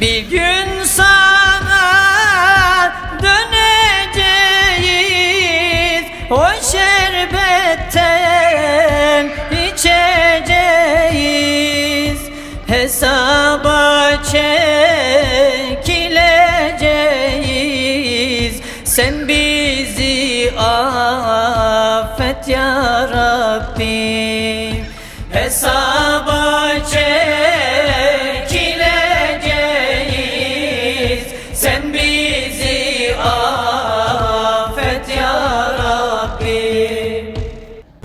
Bir gün sana döneceğiz. O şerbetten içeceğiz. Hesaba çekileceğiz. Sen bizi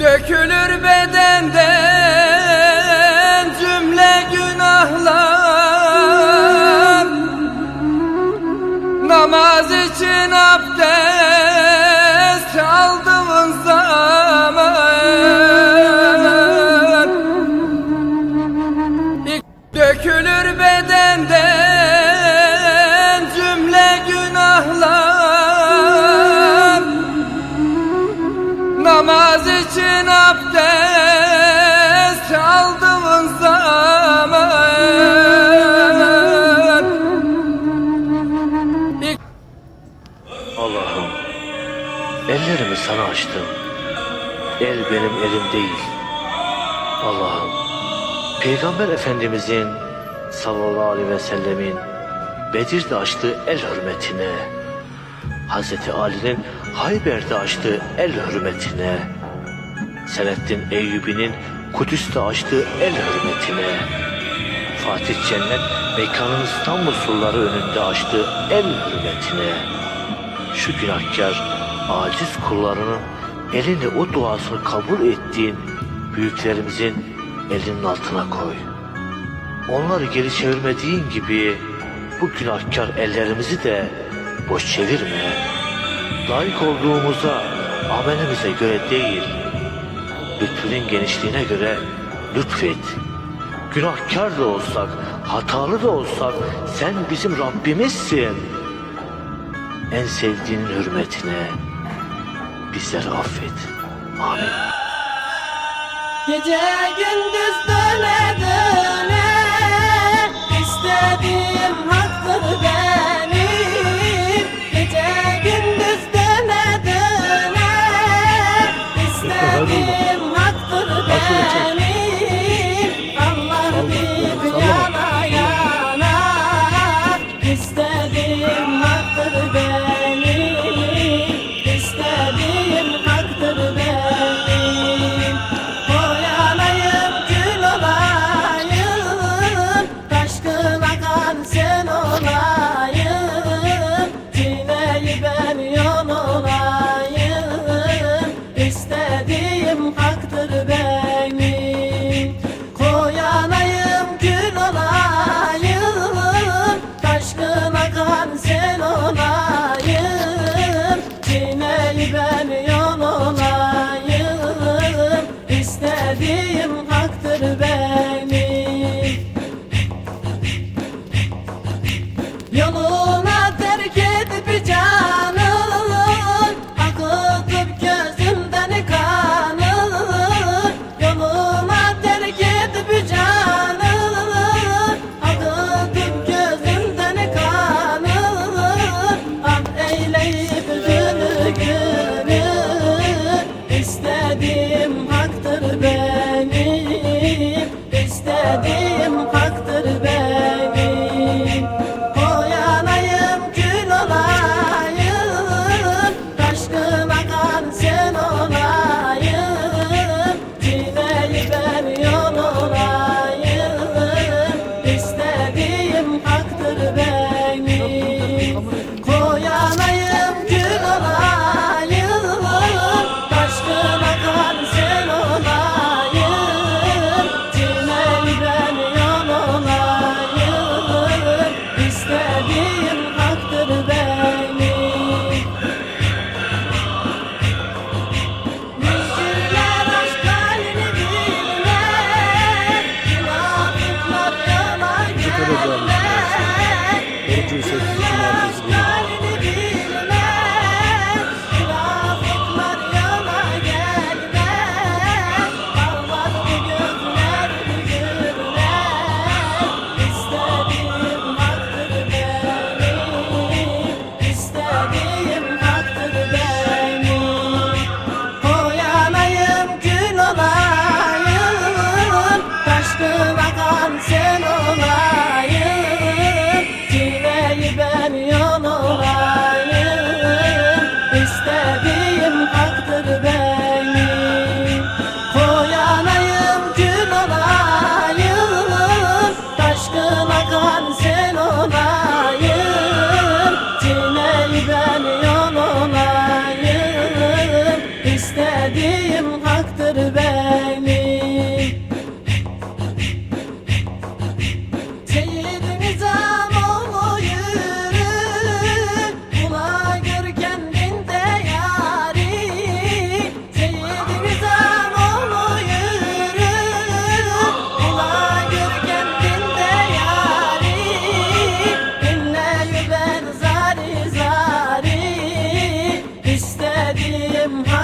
Dökülür bedenden ellerimi sana açtım. El benim elim değil. Allah'ım Peygamber Efendimizin sallallahu aleyhi ve sellemin Bedir'de açtığı el hürmetine Hazreti Ali'nin Hayber'de açtığı el hürmetine Selahaddin Eyyubi'nin Kudüs'te açtığı el hürmetine Fatih Cennet mekanın İstanbul surları önünde açtığı el hürmetine şu günahkar aciz kullarının elini o duasını kabul ettiğin büyüklerimizin elinin altına koy. Onları geri çevirmediğin gibi bu günahkar ellerimizi de boş çevirme. Layık olduğumuza, amelimize göre değil, lütfünün genişliğine göre lütfet. Günahkar da olsak, hatalı da olsak sen bizim Rabbimizsin en sevdiğinin hürmetine bizleri affet. Amin. Gece gündüz döne döne istediğim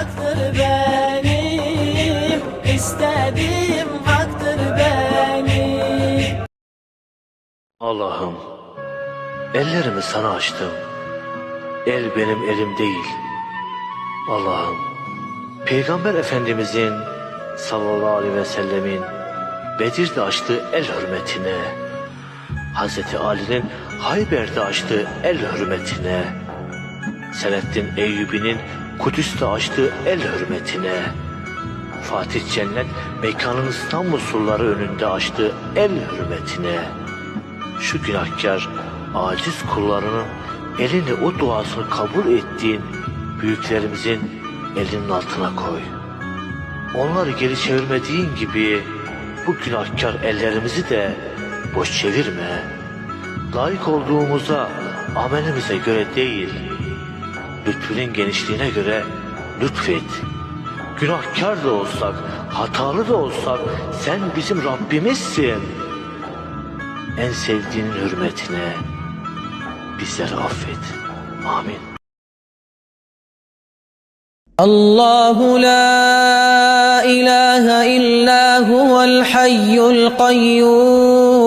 haktır benim İstediğim haktır benim. Allah'ım ellerimi sana açtım. El benim elim değil. Allah'ım Peygamber Efendimizin sallallahu aleyhi ve sellemin Bedir'de açtığı el hürmetine Hazreti Ali'nin Hayber'de açtığı el hürmetine Selahattin Eyyubi'nin Kudüs'te açtığı el hürmetine, Fatih Cennet mekanın İstanbul surları önünde açtığı el hürmetine, şu günahkar aciz kullarının elini o duasını kabul ettiğin büyüklerimizin elinin altına koy. Onları geri çevirmediğin gibi bu günahkar ellerimizi de boş çevirme. Layık olduğumuza, amelimize göre değil, lütfünün genişliğine göre lütfet. Günahkar da olsak, hatalı da olsak sen bizim Rabbimizsin. En sevdiğinin hürmetine bizleri affet. Amin. Allahu la ilahe illa huvel hayyul kayyum.